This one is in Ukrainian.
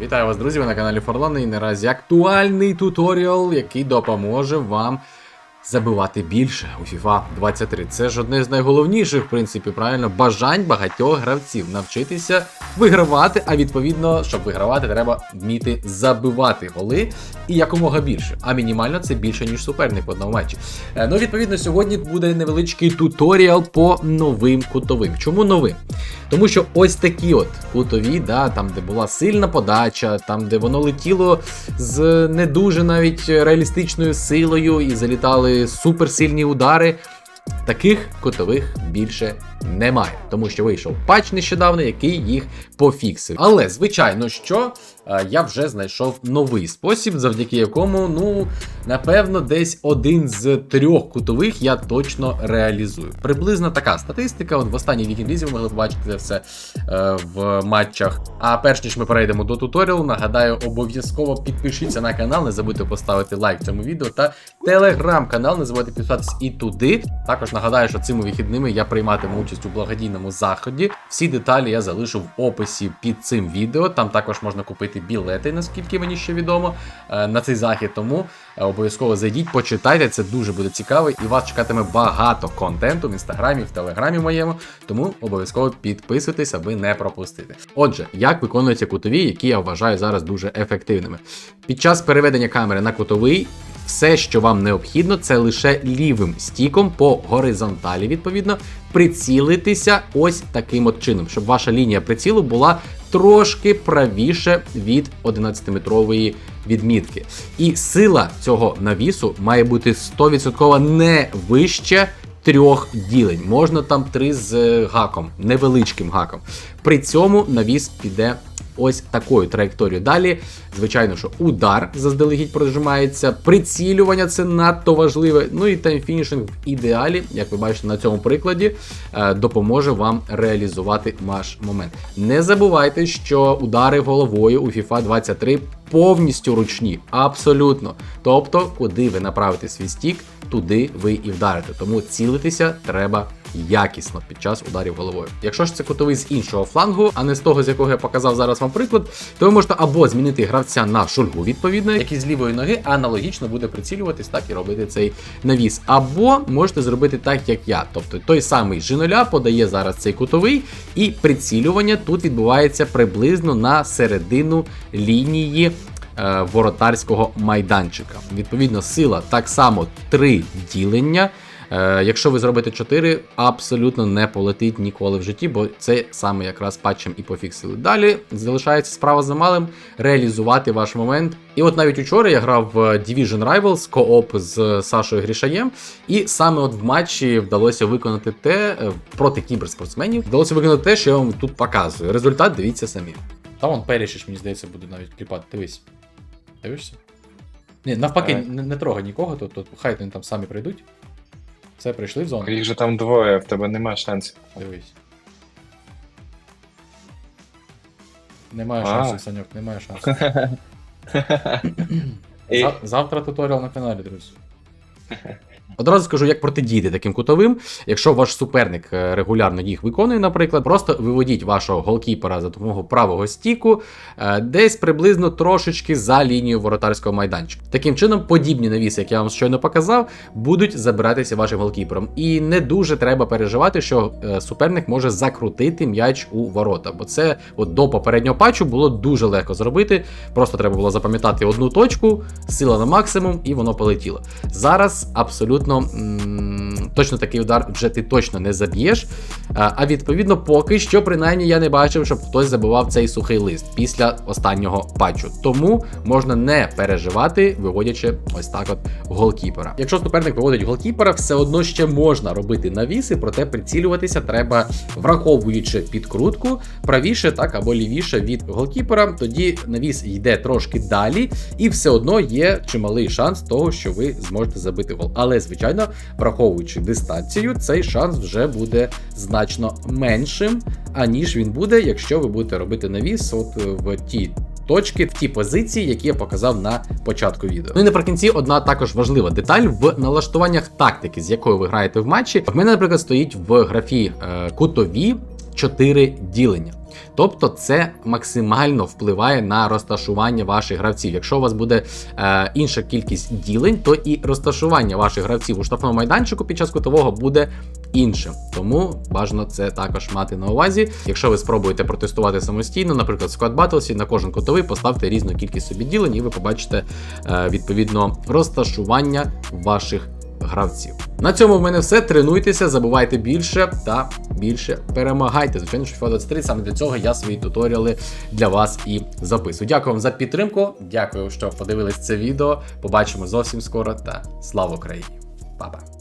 Вітаю вас, друзі! Ви на каналі Форлани і наразі актуальний туторіал, який допоможе вам забивати більше у FIFA 23. Це ж одне з найголовніших, в принципі, правильно, бажань багатьох гравців навчитися вигравати, а відповідно, щоб вигравати, треба вміти забивати голи і якомога більше. А мінімально це більше, ніж суперник в одному матчі. Е, Ну, відповідно, сьогодні буде невеличкий туторіал по новим кутовим. Чому новим? Тому що ось такі от кутові, да, там, де була сильна подача, там, де воно летіло з не дуже навіть реалістичною силою і залітали суперсильні удари. Таких котових більше немає, тому що вийшов патч нещодавно, який їх пофіксив. Але звичайно, що я вже знайшов новий спосіб, завдяки якому, ну, напевно, десь один з трьох кутових я точно реалізую. Приблизно така статистика. От в останній вікінг-лізі ви могли побачити це все е, в матчах. А перш ніж ми перейдемо до туторіалу, нагадаю, обов'язково підпишіться на канал, не забудьте поставити лайк цьому відео та телеграм-канал, не забудьте підписатись і туди. Також нагадаю, що цими вихідними я прийматиму участь у благодійному заході. Всі деталі я залишу в описі під цим відео. Там також можна купити білети, наскільки мені ще відомо, е, на цей захід. Тому е, обов'язково зайдіть, почитайте, це дуже буде цікаво, і вас чекатиме багато контенту в інстаграмі, в телеграмі моєму. Тому обов'язково підписуйтесь, аби не пропустити. Отже, як виконуються кутові, які я вважаю зараз дуже ефективними. Під час переведення камери на кутовий. Все, що вам необхідно, це лише лівим стіком по горизонталі, відповідно, прицілитися ось таким от чином, щоб ваша лінія прицілу була трошки правіше від 11-метрової відмітки. І сила цього навісу має бути 100% не вище трьох ділень. Можна там три з гаком, невеличким гаком. При цьому навіс піде ось такою траєкторією. Далі, звичайно, що удар заздалегідь прожимається, прицілювання це надто важливе. Ну і таймфінішинг в ідеалі, як ви бачите на цьому прикладі, е, допоможе вам реалізувати ваш момент. Не забувайте, що удари головою у FIFA 23 повністю ручні, абсолютно. Тобто, куди ви направите свій стік, туди ви і вдарите. Тому цілитися треба якісно під час ударів головою. Якщо ж це кутовий з іншого флангу, а не з того, з якого я показав зараз вам приклад, то ви можете або змінити гравця на шульгу, відповідно, який з лівої ноги аналогічно буде прицілюватись, так і робити цей навіс. Або можете зробити так, як я. Тобто той самий G0 подає зараз цей кутовий, і прицілювання тут відбувається приблизно на середину лінії. Е, Воротарського майданчика. Відповідно, сила так само три ділення. Е, якщо ви зробите 4, абсолютно не полетить ніколи в житті, бо це саме якраз патчем і пофіксили. Далі залишається справа за малим реалізувати ваш момент. І от навіть учора я грав в Division Rivals кооп з Сашою Грішаєм, і саме от в матчі вдалося виконати те е, проти кіберспортсменів. Вдалося виконати те, що я вам тут показую. Результат дивіться самі. Та вон Перішиш, мені здається, буде навіть кліпати. Дивись. Дивишся? Ні, навпаки, не, не трогай нікого, то, то хай вони там самі прийдуть. Все, прийшли в зону. Їх же там двоє, в тебе нема шансів. Дивись. Немає А. шансів, Саньок, немає шансів. І- Зав- Завтра туторіал на каналі, друзі. Одразу скажу, як протидіяти таким кутовим. Якщо ваш суперник е, регулярно їх виконує, наприклад, просто виводіть вашого голкіпера за допомогою правого стіку е, десь приблизно трошечки за лінією воротарського майданчика. Таким чином, подібні навіси, як я вам щойно показав, будуть забиратися вашим голкіпером. І не дуже треба переживати, що е, суперник може закрутити м'яч у ворота, бо це от до попереднього патчу було дуже легко зробити. Просто треба було запам'ятати одну точку, сила на максимум, і воно полетіло. Зараз абсолютно м, точно такий удар вже ти точно не заб'єш. А, відповідно, поки що, принаймні, я не бачив, щоб хтось забивав цей сухий лист після останнього патчу. Тому можна не переживати, виводячи ось так от голкіпера. Якщо суперник виводить голкіпера, все одно ще можна робити навіси, проте прицілюватися треба, враховуючи підкрутку, правіше так або лівіше від голкіпера. Тоді навіс йде трошки далі, і все одно є чималий шанс того, що ви зможете забити гол. Але, звичайно, враховуючи дистанцію, цей шанс вже буде значно меншим, аніж він буде, якщо ви будете робити навіс от е, в ті. Точки в ті позиції, які я показав на початку відео. Ну і наприкінці одна також важлива деталь в налаштуваннях тактики, з якою ви граєте в матчі. В мене, наприклад, стоїть в графі е, кутові 4 ділення. Тобто це максимально впливає на розташування ваших гравців. Якщо у вас буде е, інша кількість ділень, то і розташування ваших гравців у штрафному майданчику під час кутового буде іншим. Тому бажано це також мати на увазі. Якщо ви спробуєте протестувати самостійно, наприклад, Squad Battles, на кожен кутовий поставте різну кількість собі ділень, і ви побачите е, відповідно розташування ваших гравців. На цьому в мене все. Тренуйтеся, забувайте більше та більше перемагайте. Звичайно, що FIFA 23 саме для цього я свої туторіали для вас і записую. Дякую вам за підтримку. Дякую, що подивились це відео. Побачимо зовсім скоро та слава Україні! Па-па!